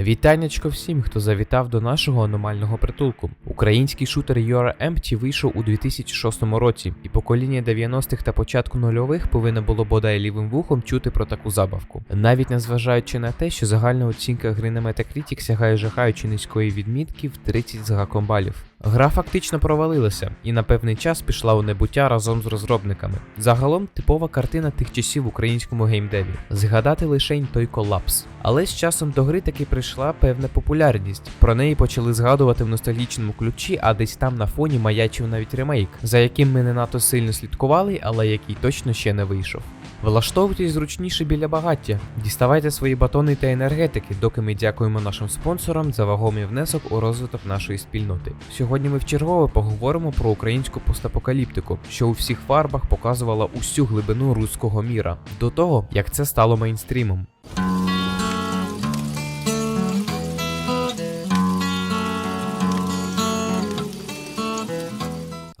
Вітаннячко всім, хто завітав до нашого аномального притулку. Український шутер UR Empty вийшов у 2006 році, і покоління 90-х та початку нульових повинно було бодай лівим вухом чути про таку забавку. Навіть незважаючи на те, що загальна оцінка гри на Metacritic сягає жахаючи низької відмітки в 30 з гаком балів. Гра фактично провалилася і на певний час пішла у небуття разом з розробниками. Загалом типова картина тих часів в українському геймдеві. Згадати лишень той колапс. Але з часом до гри таки прийшла певна популярність. Про неї почали згадувати в ностальгічному ключі, а десь там на фоні маячив навіть ремейк, за яким ми не надто сильно слідкували, але який точно ще не вийшов. Влаштовуйтесь зручніше біля багаття, діставайте свої батони та енергетики, доки ми дякуємо нашим спонсорам за вагомий внесок у розвиток нашої спільноти. Сьогодні ми вчергове поговоримо про українську постапокаліптику, що у всіх фарбах показувала усю глибину руського міра, до того як це стало мейнстрімом.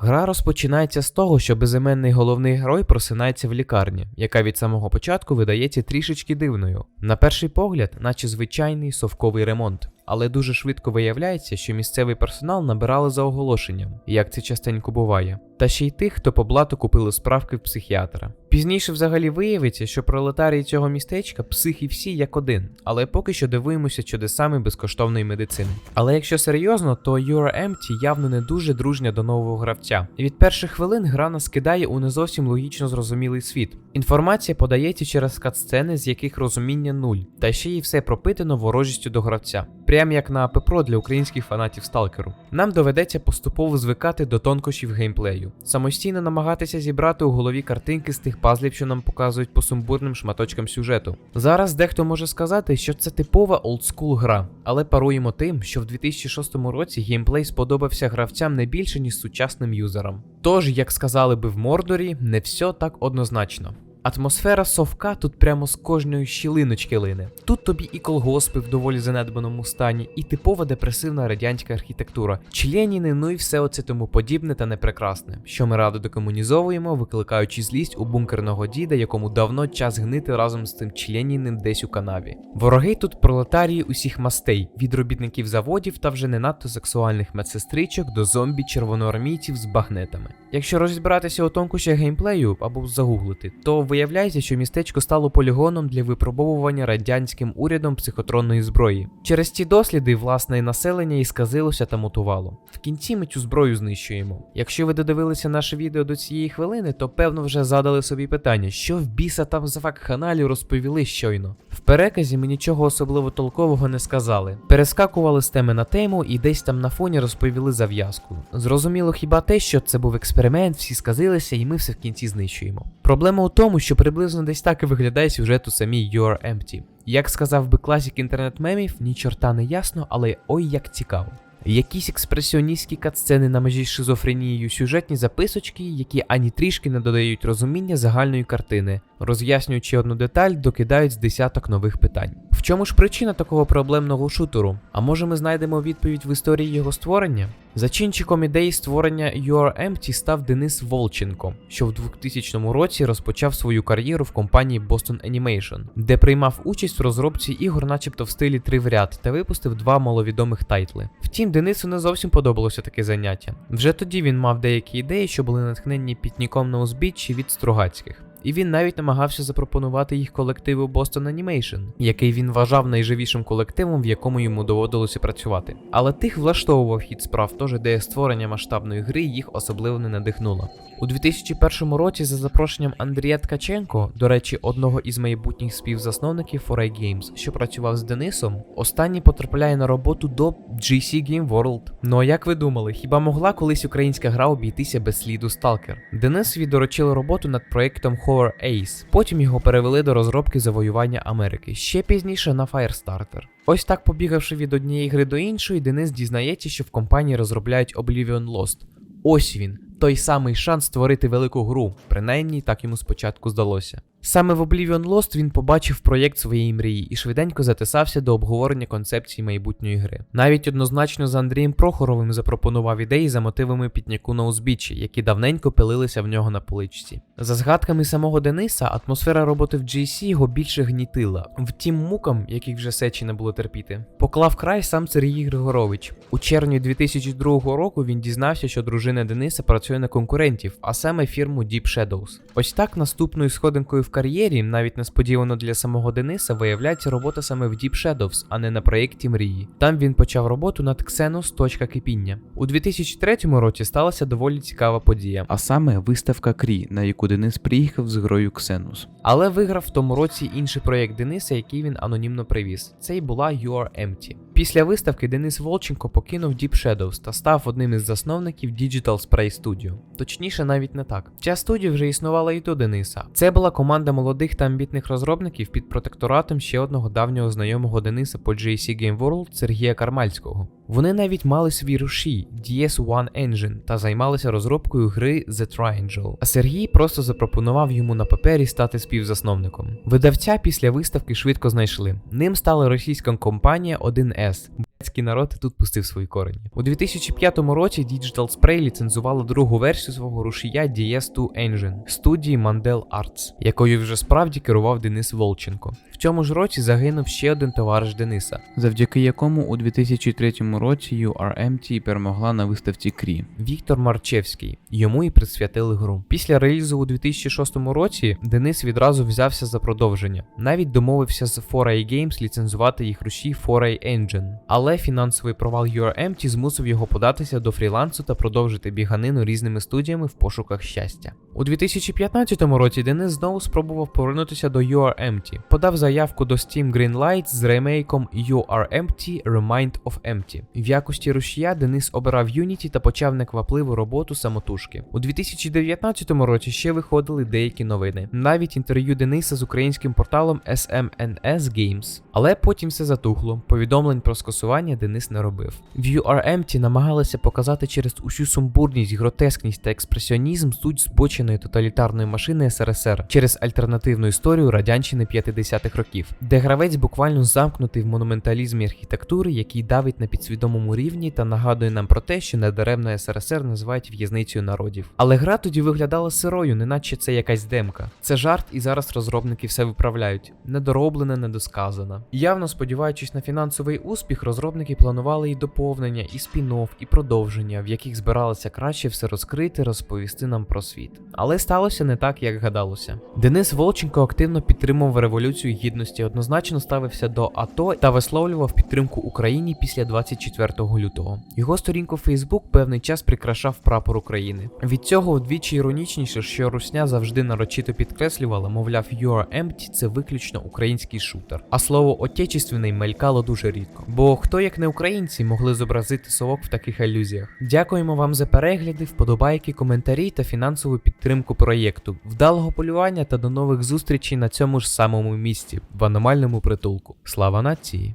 Гра розпочинається з того, що безіменний головний герой просинається в лікарні, яка від самого початку видається трішечки дивною. На перший погляд, наче звичайний совковий ремонт. Але дуже швидко виявляється, що місцевий персонал набирали за оголошенням, як це частенько буває. Та ще й тих, хто по блату купили справки в психіатра. Пізніше взагалі виявиться, що пролетарії цього містечка психи всі як один, але поки що дивуємося чудесами безкоштовної медицини. Але якщо серйозно, то Empty явно не дуже дружня до нового гравця. І від перших хвилин гра нас кидає у не зовсім логічно зрозумілий світ. Інформація подається через катсцени, з яких розуміння нуль, та ще й все пропитано ворожістю до гравця. Прям як на ППРО для українських фанатів сталкеру. Нам доведеться поступово звикати до тонкощів геймплею, самостійно намагатися зібрати у голові картинки з тих пазлів, що нам показують по сумбурним шматочкам сюжету. Зараз дехто може сказати, що це типова олдскул гра, але паруємо тим, що в 2006 році геймплей сподобався гравцям не більше, ніж сучасним юзерам. Тож, як сказали би в Мордорі, не все так однозначно. Атмосфера совка тут прямо з кожної щілиночки лине. Тут тобі і колгоспи в доволі занедбаному стані, і типова депресивна радянська архітектура, членіни, ну і все оце тому подібне та непрекрасне, що ми радо декомунізовуємо, викликаючи злість у бункерного діда, якому давно час гнити разом з тим членіним десь у канаві. Вороги тут пролетарії усіх мастей, від робітників заводів та вже не надто сексуальних медсестричок до зомбі червоноармійців з багнетами. Якщо розібратися у тонкощах геймплею або загуглити, то виявляється, що містечко стало полігоном для випробовування радянським урядом психотронної зброї. Через ці досліди власне населення і сказилося та мутувало. В кінці ми цю зброю знищуємо. Якщо ви додивилися наше відео до цієї хвилини, то певно вже задали собі питання, що в біса там за вакханалію розповіли щойно. В переказі ми нічого особливо толкового не сказали. Перескакували з теми на тему і десь там на фоні розповіли зав'язку. Зрозуміло хіба те, що це був експеримент, всі сказилися, і ми все в кінці знищуємо. Проблема у тому, що приблизно десь так і виглядає сюжет у самій You're Empty. Як сказав би класік інтернет-мемів, ні чорта не ясно, але ой як цікаво. Якісь експресіоністські катсцени на межі з шизофренією, сюжетні записочки, які ані трішки не додають розуміння загальної картини, роз'яснюючи одну деталь, докидають з десяток нових питань. В чому ж причина такого проблемного шутеру? А може ми знайдемо відповідь в історії його створення? Зачинчиком ідеї створення Your Empty став Денис Волченко, що в 2000 році розпочав свою кар'єру в компанії Boston Animation, де приймав участь в розробці ігор, начебто в стилі три в ряд, та випустив два маловідомих тайтли. Втім, Денису не зовсім подобалося таке заняття. Вже тоді він мав деякі ідеї, що були натхненні пітніком на узбіччі від Стругацьких. І він навіть намагався запропонувати їх колективу Boston Animation, який він вважав найживішим колективом, в якому йому доводилося працювати. Але тих влаштовував хід справ, тож ідея створення масштабної гри їх особливо не надихнула. У 2001 році, за запрошенням Андрія Ткаченко, до речі, одного із майбутніх співзасновників 4A Games, що працював з Денисом, останній потрапляє на роботу до GC Game World. Ну а як ви думали, хіба могла колись українська гра обійтися без сліду Stalker? Денисові доручили роботу над проєктом Horror Ace. Потім його перевели до розробки завоювання Америки, ще пізніше на Firestarter. Ось так побігавши від однієї гри до іншої, Денис дізнається, що в компанії розробляють Oblivion Lost. Ось він, той самий шанс створити велику гру, принаймні так йому спочатку здалося. Саме в Oblivion Lost він побачив проєкт своєї мрії і швиденько затисався до обговорення концепції майбутньої гри. Навіть однозначно з Андрієм Прохоровим запропонував ідеї за мотивами пітняку на узбіччі, які давненько пилилися в нього на поличці. За згадками самого Дениса, атмосфера роботи в GC його більше гнітила. Втім, мукам, яких вже сечі не було терпіти, поклав край сам Сергій Григорович. У червні 2002 року він дізнався, що дружина Дениса працює на конкурентів, а саме фірму Deep Shadows. Ось так наступною сходинкою в кар'єрі, навіть несподівано для самого Дениса, виявляється робота саме в Deep Shadows, а не на проєкті мрії. Там він почав роботу над Xenos. Точка кипіння. У 2003 році сталася доволі цікава подія. А саме виставка Крі, на яку Денис приїхав з грою Ксенус. Але виграв в тому році інший проєкт Дениса, який він анонімно привіз. Це й була You Are Empty. Після виставки Денис Волченко покинув Deep Shadows та став одним із засновників Digital Spray Studio. Точніше, навіть не так. Ця студія вже існувала і до Дениса. Це була команда молодих та амбітних розробників під протекторатом ще одного давнього знайомого Дениса по GSC Game World Сергія Кармальського. Вони навіть мали свій рушій DS1 Engine та займалися розробкою гри The Triangle. А Сергій просто запропонував йому на папері стати співзасновником. Видавця після виставки швидко знайшли. Ним стала російська компанія 1С. Блядський народ і тут пустив свої корені. У 2005 році Digital Spray ліцензувала другу версію свого рушія DS2 Engine студії Mandel Arts, якою вже справді керував Денис Волченко. В цьому ж році загинув ще один товариш Дениса. завдяки якому у 2003 році URMT перемогла на виставці Крі. Віктор Марчевський. Йому і присвятили гру. Після релізу у 2006 році Денис відразу взявся за продовження. Навіть домовився з 4A Games ліцензувати їх рушій 4A Engine. Але фінансовий провал URMT змусив його податися до фрілансу та продовжити біганину різними студіями в пошуках щастя. У 2015 році Денис знову спробував повернутися до URMT. Подав заявку до Steam Greenlight з ремейком URMT Remind of Empty. В якості рушія Денис обирав Unity та почав неквапливу роботу самотужки. У 2019 році ще виходили деякі новини, навіть інтерв'ю Дениса з українським порталом SMNS Games. Але потім все затухло. Повідомлень про скасування Денис не робив. В URMT намагалися показати через усю сумбурність, гротескність та експресіонізм суть збоченої тоталітарної машини СРСР через альтернативну історію радянщини 50-х років, де гравець буквально замкнутий в монументалізмі архітектури, який давить на підсвідомому рівні та нагадує нам про те, що недаремно СРСР називають в'язницею народів. Але гра тоді виглядала сирою, неначе це якась демка. Це жарт, і зараз розробники все виправляють. Недороблена, недосказана. Явно сподіваючись на фінансовий успіх, розробники планували і доповнення, і спін-офф, і продовження, в яких збиралися краще все розкрити, розповісти нам про світ. Але сталося не так, як гадалося. Денис Волченко активно підтримував революцію гідності, однозначно ставився до АТО та висловлював підтримку Україні після 24 лютого. Його сторінку Facebook певний час прикрашав прапор України. Від цього вдвічі іронічніше, що Русня завжди нарочито підкреслювала, мовляв, You are empty – це виключно український шутер. А слово отечественний мелькало дуже рідко. Бо хто як не українці могли зобразити совок в таких алюзіях. Дякуємо вам за перегляди, вподобайки, коментарі та фінансову підтримку проєкту. Вдалого полювання та до нових зустрічей на цьому ж самому місці в аномальному притулку. Слава нації!